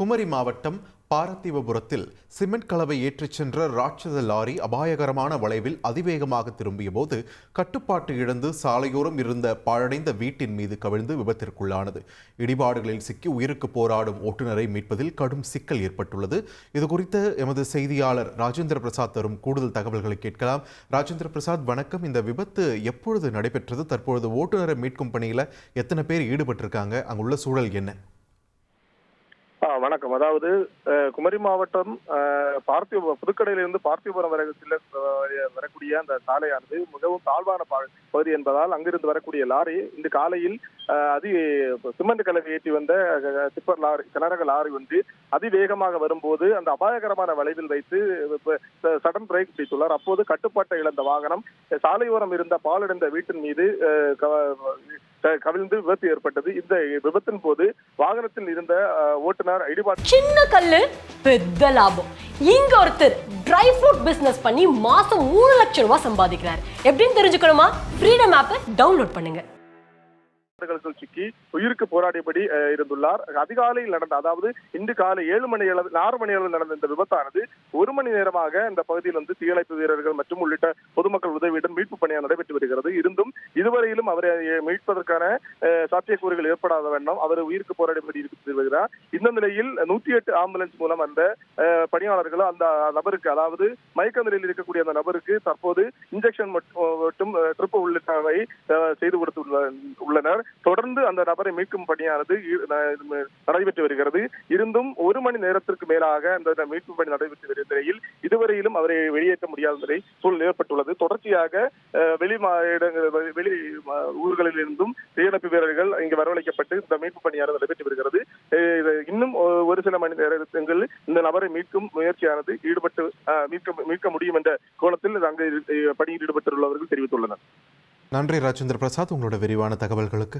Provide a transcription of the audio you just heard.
குமரி மாவட்டம் பாரதீபபுரத்தில் சிமெண்ட் கலவை ஏற்றிச் சென்ற ராட்சத லாரி அபாயகரமான வளைவில் அதிவேகமாக திரும்பியபோது கட்டுப்பாட்டு இழந்து சாலையோரம் இருந்த பாழடைந்த வீட்டின் மீது கவிழ்ந்து விபத்திற்குள்ளானது. இடிபாடுகளில் சிக்கி உயிருக்கு போராடும் ஓட்டுநரை மீட்பதில் கடும் சிக்கல் ஏற்பட்டுள்ளது. இதுகுறித்து எமது செய்தியாளர் ராஜேந்திர பிரசாத் தரும் கூடுதல் தகவல்களை கேட்கலாம். ராஜேந்திர பிரசாத் வணக்கம். இந்த விபத்து எப்பொழுது நடைபெற்றது? தற்பொழுது ஓட்டுநரை மீட்கும் பணியில் எத்தனை பேர் ஈடுபட்டிருக்காங்க? அங்குள்ள சூழல் என்ன? வணக்கம். அதாவது குமரி மாவட்டம் அஹ், பார்த்திப புதுக்கடையிலிருந்து பார்த்திபுரம் வரை வரக்கூடிய அந்த சாலையானது மிகவும் தாழ்வான பா- பகுதி என்பதால் அங்கிருந்து வரக்கூடிய லாரி இந்த காலையில் அதி சிமெண்ட் கலவை ஏற்றி வந்த சிப்பர் டிப்பர் லாரி கனரக லாரி வந்து அதிவேகமாக வரும்போது அந்த அபாயகரமான வளைவில் வைத்து சடன் பிரேக் பிடித்துள்ளார் அப்போது கட்டுப்பாட்டை இழந்த வாகனம் சாலையோரம் இருந்த பாலடைந்த வீட்டின் மீது கவிழ்ந்து விபத்து ஏற்பட்டது. இந்த விபத்தின் போது வாகனத்தில் இருந்த ஓட்டுநர் ஐடிபாட் சின்ன கல்லு பெத்த லாபம். இங்க ஒருத்தர் ட்ரை ஃப்ரூட் பிசினஸ் பண்ணி மாசம் மூணு லட்சம் ரூபாய் சம்பாதிக்கிறார். எப்படின்னு தெரிஞ்சுக்கணுமா? ஃப்ரீடம் ஆப்பை டவுன்லோட் பண்ணுங்க. விபத்துகளுக்குள் சிக்கி உயிருக்கு போராடியபடி இருந்துள்ளார். அதிகாலையில் நடந்த அதாவது இன்று காலை ஏழு மணி அளவு ஆறு மணி அளவில் நடந்த இந்த விபத்தானது ஒரு மணி நேரமாக இந்த பகுதியில் வந்து தீயணைப்பு வீரர்கள் மற்றும் உள்ளிட்ட பொதுமக்கள் உதவியுடன் மீட்பு பணியாக நடைபெற்று வருகிறது. இருந்தும் இதுவரையிலும் அவரை மீட்பதற்கான சாத்தியக்கூறுகள் ஏற்படாத வண்ணம் அவர் உயிருக்கு போராடியபடி இருக்கு வருகிறார். இந்த நிலையில் நூத்தி எட்டு ஆம்புலன்ஸ் மூலம் அந்த அஹ், பணியாளர்கள் அந்த நபருக்கு அதாவது மயக்க நிலையில் இருக்கக்கூடிய அந்த நபருக்கு தற்போது இன்ஜெக்ஷன் மற்றும் ட்ரிப் உள்ளிட்டவை செய்து கொடுத்து உள்ளனர். தொடர்ந்து அந்த நபரை மீட்கும் பணியானது நடைபெற்று வருகிறது. இருந்தும் ஒரு மணி நேரத்திற்கு மேலாக அந்த மீட்பு பணி நடைபெற்று வரும் நிலையில் இதுவரையிலும் அவரை வெளியேற்ற முடியாத நிலை சூழல் ஏற்பட்டுள்ளது. தொடர்ச்சியாக வெளி இடங்கள் வெளி- ஊர்களில் இருந்தும் தீயணைப்பு வீரர்கள் இங்கு வரவழைக்கப்பட்டு இந்த மீட்பு பணியானது நடைபெற்று வருகிறது. இன்னும் ஒரு சில மணி நேரத்தில் இந்த நபரை மீட்கும் முயற்சியானது ஈடுபட்டு அஹ், மீட்க மீட்க முடியும் என்ற கோணத்தில் அங்கு பணியில் ஈடுபட்டுள்ளவர்கள் தெரிவித்துள்ளனர். நன்றி ராஜேந்திர பிரசாத் உங்களோட விரிவான தகவல்களுக்கு.